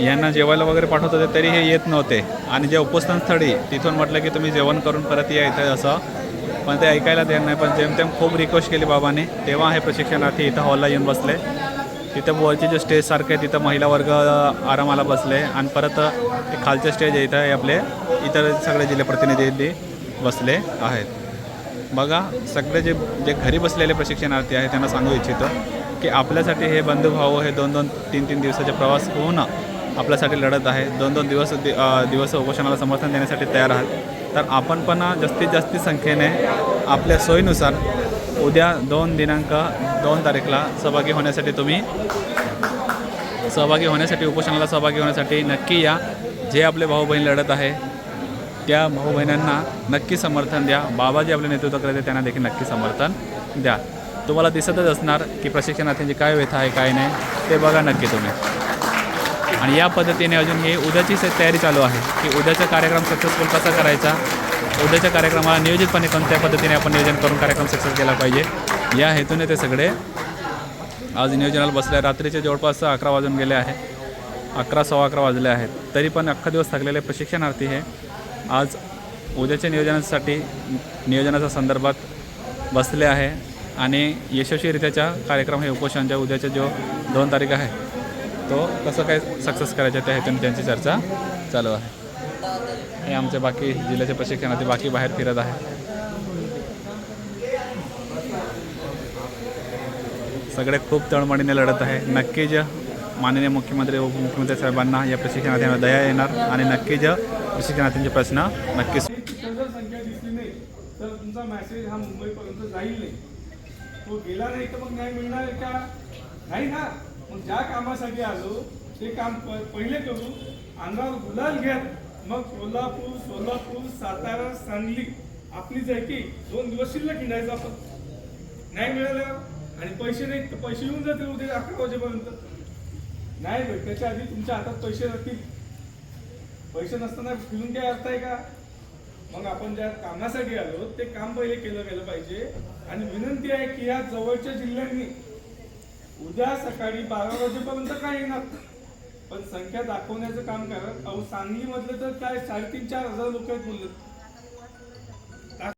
यांना जेवायला वगैरे पाठवत होते तरी हे येत नव्हते. आणि जे उपस्थान स्थळी तिथून म्हटलं की तुम्ही जेवण करून परत या इथं असं. पण ते ऐकायला तयार नाही पण जेमतेम खूप रिक्वेस्ट केली बाबाने. तेव्हा हे प्रशिक्षणार्थी इथं हॉलला येऊन बसले. तिथं वरचे जे स्टेज सारखे तिथं महिला वर्ग आरामाला बसले. आणि परत ते खालचे स्टेज आहे इथं आपले इतर सगळे जिल्हे प्रतिनिधी बसले आहेत. बघा सगळे जे जे घरी बसलेले प्रशिक्षणार्थी आहेत त्यांना सांगू इच्छितो की आपल्यासाठी हे बंधुभाऊ हे दोन दोन तीन तीन दिवसाचे प्रवास होऊन आपल्यासाठी लढत आहे. दोन दोन दिवस दि- दिवस उपोषणाला समर्थन देण्यासाठी तयार आहात. तर आपण पण जास्तीत जास्त संख्येने आपल्या सोयीनुसार उद्या दोन दिनांक दोन तारीखला सहभागी होण्यासाठी तुम्ही सहभागी होण्यासाठी उपोषणाला सहभागी होण्यासाठी नक्की या. जे आपले भाऊ बहीण लढत आहे त्या भाऊ बहिणींना नक्की समर्थन द्या. बाबा जे आपले नेतृत्व करत त्यांना देखील नक्की समर्थन द्या. तुम्हाला दिसतच असणार की प्रशिक्षणार्थींची काय व्यथा आहे काय नाही ते बघा नक्की तुम्ही. आणि या पद्धतीने अजून हे उद्याची तयारी चालू आहे की उद्याचा कार्यक्रम सक्सेसफुल कसा करायचा? उद्याच्या कार्यक्रमाला नियोजितपणे कोणत्या पद्धतीने आपण नियोजन करून कार्यक्रम सक्सेस केला पाहिजे? या हेतूने ते सगळे आज नियोजनाला बसले रात्रीचे जवळपास अकरा वाजून गेले आहे. अकरा सव्वा अकरा वाजले आहेत. तरी पण अख्खा दिवस थकलेले प्रशिक्षणार्थी हे आज उद्याच्या नियोजनासाठी नियोजनाच्या संदर्भात बसले आहे. आणि यशस्वीरित्याच्या कार्यक्रम हे उपोषणच्या उद्याच्या जो दोन तारीख आहे तो कसं काय सक्सेस करायचं त्या हेतून त्यांची चर्चा चालू आहे. हे आमचे बाकी जिल्ह्याचे प्रशिक्षणाचे बाकी बाहेर फिरत आहे सगळे खूप तळमळीने लढत आहे. नक्कीच माननीय मुख्यमंत्री उपमुख्यमंत्री साहेबांना या प्रशिक्षणार्थींवर दया येणार आणि नक्कीच प्रशिक्षणार्थींचे प्रश्न नक्कीच संख्या दिसली नाही तर तुमचा मेसेज हा मुंबईपर्यंत जाईल नाही तो गेला नाही तर मग न्याय मिळणार आहे का? नाही ना. मग ज्या कामासाठी आलो ते काम प- पहिले करू. अंगावर गुलाल घ्या मग कोल्हापूर सोलापूर सातारा सांगली आपली जाय की दोन दिवस शिल्लक हिंडायचं आपण. नाही मिळालं आणि पैसे नाही तर पैसे येऊन जातील उद्या अकरा वाजेपर्यंत. नाही भेट त्याच्या आधी तुमच्या हातात पैसे राहतील. पैसे नसताना फिरून काय अर्थ आहे का? मग आपण ज्या कामासाठी आलो ते काम पहिले केलं गेलं पाहिजे. आणि विनंती आहे की या जवळच्या जिल्ह्यांनी उद्या सकाळी बारा वाजेपर्यंत काय येणार? पण संख्या दाखवण्याचं काम करा. अहो सांगलीमधले तर काय साडेतीन चार हजार लोक आहेत बोलले